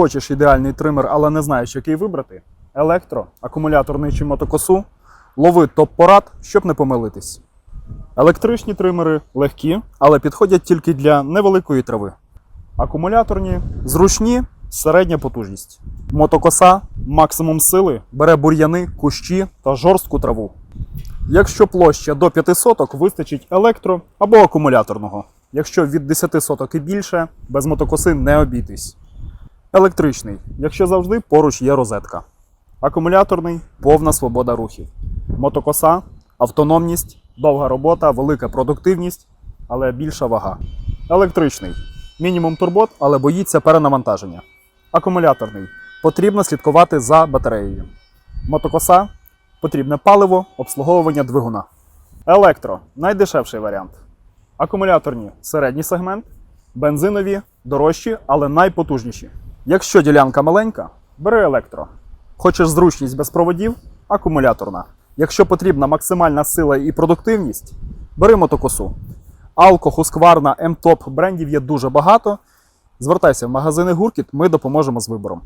Хочеш ідеальний тример, але не знаєш, який вибрати? Електро, акумуляторний чи мотокосу? Лови топ-порад, щоб не помилитись. Електричні тримери легкі, але підходять тільки для невеликої трави. Акумуляторні зручні, середня потужність. Мотокоса максимум сили бере бур'яни, кущі та жорстку траву. Якщо площа до 5 соток, вистачить електро або акумуляторного. Якщо від 10 соток і більше, без мотокоси не обійтись. Електричний, якщо завжди поруч є розетка. Акумуляторний повна свобода рухів. Мотокоса, автономність, довга робота, велика продуктивність, але більша вага. Електричний мінімум турбот, але боїться перенавантаження. Акумуляторний потрібно слідкувати за батареєю. Мотокоса потрібне паливо, обслуговування двигуна. Електро найдешевший варіант. Акумуляторні середній сегмент, бензинові дорожчі, але найпотужніші. Якщо ділянка маленька, бери електро. Хочеш зручність без проводів акумуляторна. Якщо потрібна максимальна сила і продуктивність, бери мотокосу. Алко, Husqvarna, М-Топ брендів є дуже багато. Звертайся в магазини Гуркіт, ми допоможемо з вибором.